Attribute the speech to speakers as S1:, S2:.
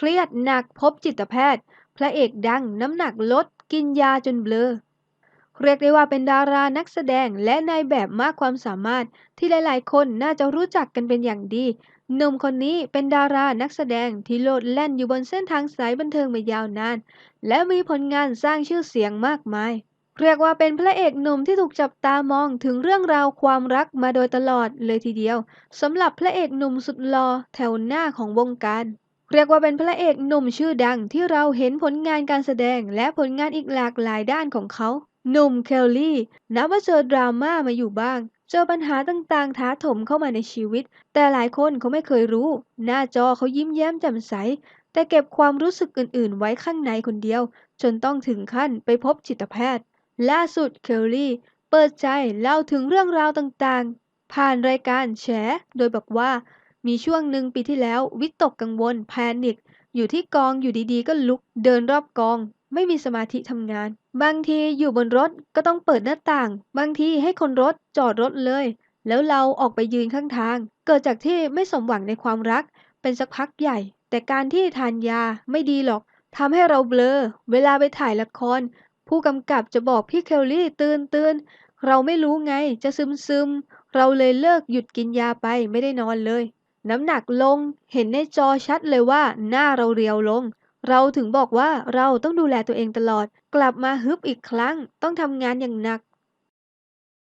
S1: เครียดหนักพบจิตแพทย์ พระเอกดังน้ำหนักลด กินยาจนเบลอ เรียกได้ว่าเป็นดารานักแสดงและนายแบบมากความสามารถที่หลายๆ คนน่าจะรู้จักกันเป็นอย่างดีหนุ่มคนนี้เป็นดารานักแสดงที่โลดแล่นอยู่บนเส้นทางสายบันเทิงมายาวนาน และมีผลงานสร้างชื่อเสียงมากมาย เรียกว่าเป็นพระเอกหนุ่มที่ถูกจับตามองถึงเรื่องราวความรักมาโดยตลอดเลยทีเดียวสำหรับพระเอกหนุ่มสุดหล่อแถวหน้าของวงการ เรียกว่าเป็นพระเอกหนุ่มชื่อดังที่เราเห็นผลงานการแสดงและผลงานอีกหลากหลายด้านของเขา หนุ่มเคลลี่ นับว่าเจอดราม่ามาอยู่บ้าง เจอปัญหาต่างๆ ท้าถมเข้ามาในชีวิต แต่หลายคนเขาไม่เคยรู้ หน้าจอเขายิ้มแย้มแจ่มใส แต่เก็บความรู้สึกอื่นๆ ไว้ข้างในคนเดียว จนต้องถึงขั้นไปพบจิตแพทย์ ล่าสุดเคลลี่ เปิดใจเล่าถึงเรื่องราวต่างๆ ผ่านรายการแฉโดยบอกว่า มีช่วงหนึ่งปีที่แล้ววิตกกังวล แพนิคอยู่ที่กองอยู่ดีๆ ก็ลุกเดินรอบกอง ไม่มีสมาธิทำงาน บางทีอยู่บนรถก็ต้องเปิดหน้าต่าง บางทีให้คนรถจอดรถเลย แล้วเราออกไปยืนข้างทาง เกิดจากที่ไม่สมหวังในความรัก เป็นสักพักใหญ่ แต่การที่ทานยาไม่ดีหรอกทำให้เราเบลอ เวลาไปถ่ายละคร ผู้กำกับจะบอกพี่เคลลี่ตื่นตื่นเราไม่รู้ไงจะซึมซึมเราเลยเลิกหยุดกินยาไปไม่ได้นอนเลย น้ำหนักลง เห็นในจอชัดเลยว่าหน้าเราเรียวลง เราถึงบอกว่าเราต้องดูแลตัวเองตลอด กลับมาฮึบอีกครั้ง ต้องทำงานอย่างหนัก